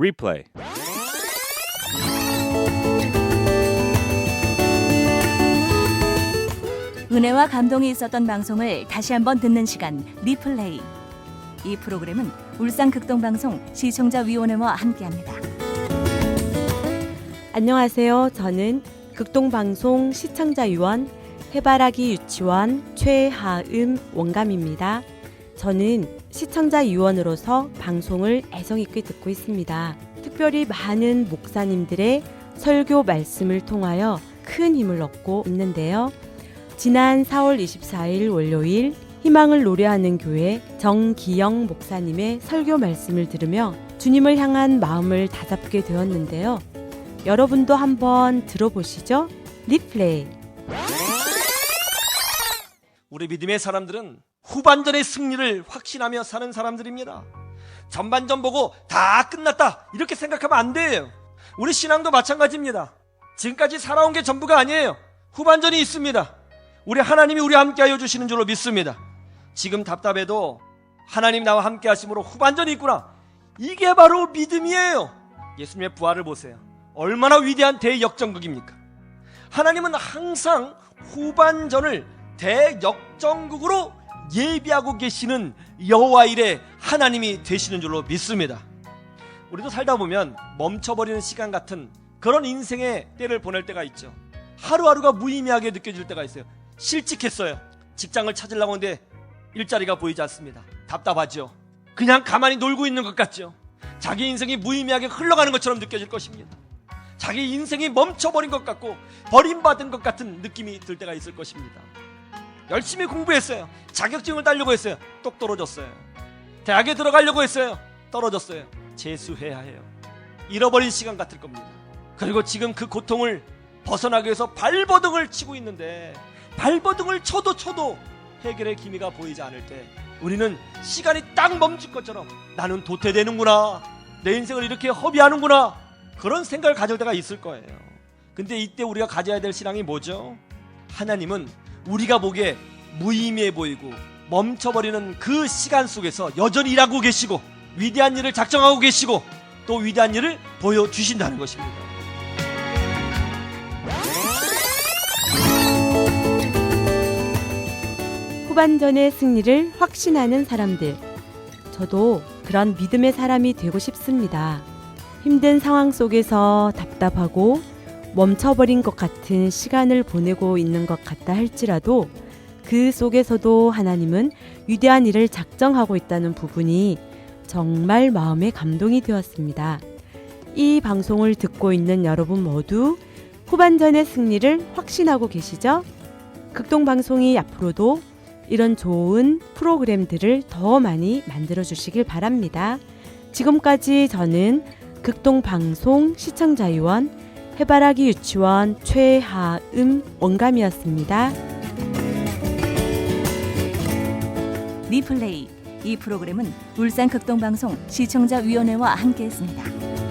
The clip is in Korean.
Replay. 은혜와 감동이 있었던 방송을 다시 한번 듣는 시간 리플레이. 이 프로그램은 울산 극동방송 시청자위원회와 함께합니다. 안녕하세요. 저는 극동방송 시청자위원 해바라기 유치원 최하음 원감입니다. 저는 시청자위원으로서 방송을 애정 있게 듣고 있습니다. 특별히 많은 목사님들의 설교 말씀을 통하여 큰 힘을 얻고 있는데요. 지난 4월 24일 월요일 희망을 노래하는 교회 정기영 목사님의 설교 말씀을 들으며 주님을 향한 마음을 다잡게 되었는데요. 여러분도 한번 들어보시죠. 리플레이. 우리 믿음의 사람들은 후반전의 승리를 확신하며 사는 사람들입니다. 전반전 보고 다 끝났다 이렇게 생각하면 안 돼요. 우리 신앙도 마찬가지입니다. 지금까지 살아온 게 전부가 아니에요. 후반전이 있습니다. 우리 하나님이 우리 함께하여 주시는 줄로 믿습니다. 지금 답답해도 하나님 나와 함께 하심으로 후반전이 있구나. 이게 바로 믿음이에요. 예수님의 부활을 보세요. 얼마나 위대한 대역전극입니까? 하나님은 항상 후반전을 대역전극으로 예비하고 계시는 여호와 일의 하나님이 되시는 줄로 믿습니다. 우리도 살다 보면 멈춰버리는 시간 같은 그런 인생의 때를 보낼 때가 있죠. 하루하루가 무의미하게 느껴질 때가 있어요. 실직했어요. 직장을 찾으려고 하는데 일자리가 보이지 않습니다. 답답하죠. 그냥 가만히 놀고 있는 것 같죠. 자기 인생이 무의미하게 흘러가는 것처럼 느껴질 것입니다. 자기 인생이 멈춰버린 것 같고 버림받은 것 같은 느낌이 들 때가 있을 것입니다. 열심히 공부했어요. 자격증을 따려고 했어요. 똑 떨어졌어요. 대학에 들어가려고 했어요. 떨어졌어요. 재수해야 해요. 잃어버린 시간 같을 겁니다. 그리고 지금 그 고통을 벗어나기 위해서 발버둥을 치고 있는데 발버둥을 쳐도 쳐도 해결의 기미가 보이지 않을 때 우리는 시간이 딱 멈출 것처럼 나는 도태되는구나. 내 인생을 이렇게 허비하는구나. 그런 생각을 가질 때가 있을 거예요. 근데 이때 우리가 가져야 될 신앙이 뭐죠? 하나님은 우리가 보기에 무의미해 보이고 멈춰버리는 그 시간 속에서 여전히 일하고 계시고 위대한 일을 작정하고 계시고 또 위대한 일을 보여주신다는 것입니다. 후반전의 승리를 확신하는 사람들. 저도 그런 믿음의 사람이 되고 싶습니다. 힘든 상황 속에서 답답하고 멈춰버린 것 같은 시간을 보내고 있는 것 같다 할지라도 그 속에서도 하나님은 위대한 일을 작정하고 있다는 부분이 정말 마음에 감동이 되었습니다. 이 방송을 듣고 있는 여러분 모두 후반전의 승리를 확신하고 계시죠? 극동 방송이 앞으로도 이런 좋은 프로그램들을 더 많이 만들어 주시길 바랍니다. 지금까지 저는 극동 방송 시청자위원 해바라기 유치원 최하음 원감이었습니다. 리플레이. 이 프로그램은 울산 극동방송 시청자위원회와 함께했습니다.